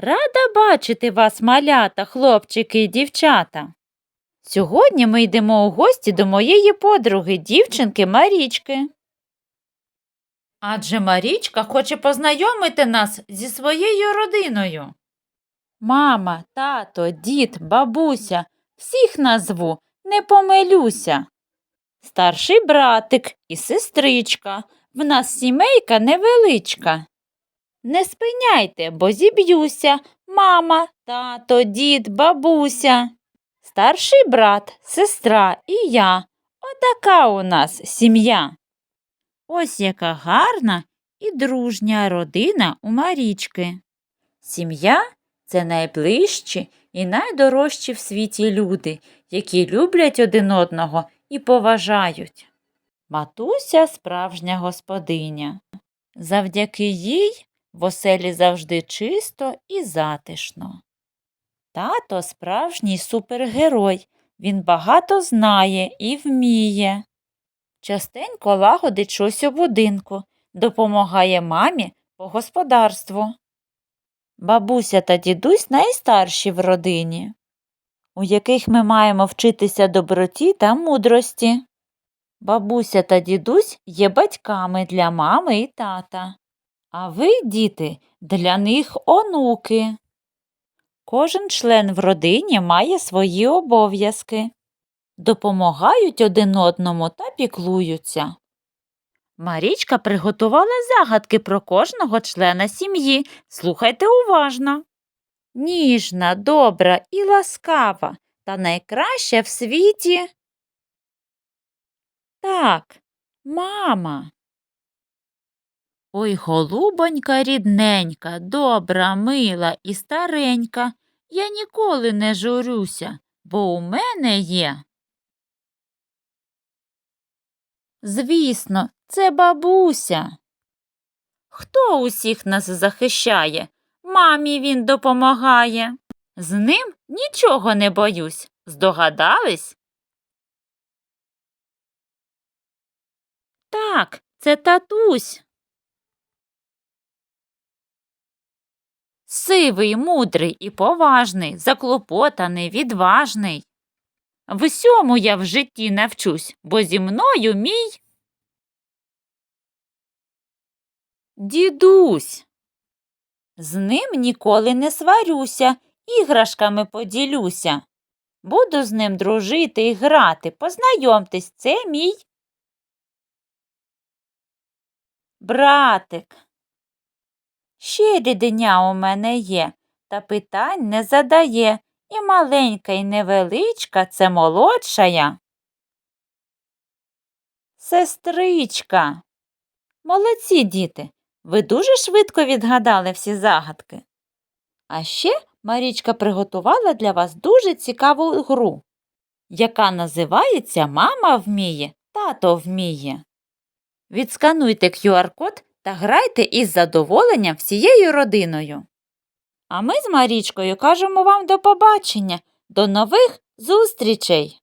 Рада бачити вас, малята, хлопчики і дівчата. Сьогодні ми йдемо у гості до моєї подруги, дівчинки Марічки. Адже Марічка хоче познайомити нас зі своєю родиною. Мама, тато, дід, бабуся, всіх назву, не помилюся. Старший братик і сестричка, в нас сімейка невеличка. Не спиняйте, бо зіб'юся, мама, тато, дід, бабуся. Старший брат, сестра і я. Отака у нас сім'я. Ось яка гарна і дружня родина у Марічки. Сім'я це найближчі і найдорожчі в світі люди, які люблять один одного і поважають. Матуся справжня господиня. Завдяки їй в оселі завжди чисто і затишно. Тато справжній супергерой. Він багато знає і вміє. Частенько лагодить щось у будинку, допомагає мамі по господарству. Бабуся та дідусь найстарші в родині, у яких ми маємо вчитися доброті та мудрості. Бабуся та дідусь є батьками для мами і тата, а ви, діти, для них онуки. Кожен член в родині має свої обов'язки, допомагають один одному та піклуються. Марічка приготувала загадки про кожного члена сім'ї. Слухайте уважно. Ніжна, добра і ласкава та найкраща в світі. Так, мама. Ой, голубонька рідненька, добра, мила і старенька. Я ніколи не журюся, бо у мене є. Звісно, це бабуся. Хто усіх нас захищає? Мамі він допомагає. З ним нічого не боюсь. Здогадались? Так, це татусь. Сивий, мудрий і поважний, заклопотаний, відважний. В усьому я в житті навчусь, бо зі мною мій дідусь. З ним ніколи не сварюся, іграшками поділюся. Буду з ним дружити і грати. Познайомтесь, це мій братик. Ще рідня у мене є, та питань не задає, і маленька, і невеличка це молодшая. Сестричка. Молодці, діти, ви дуже швидко відгадали всі загадки. А ще Марічка приготувала для вас дуже цікаву гру, яка називається Мама вміє, тато вміє. Відскануйте QR-код та грайте із задоволенням всією родиною. А ми з Марічкою кажемо вам до побачення, до нових зустрічей!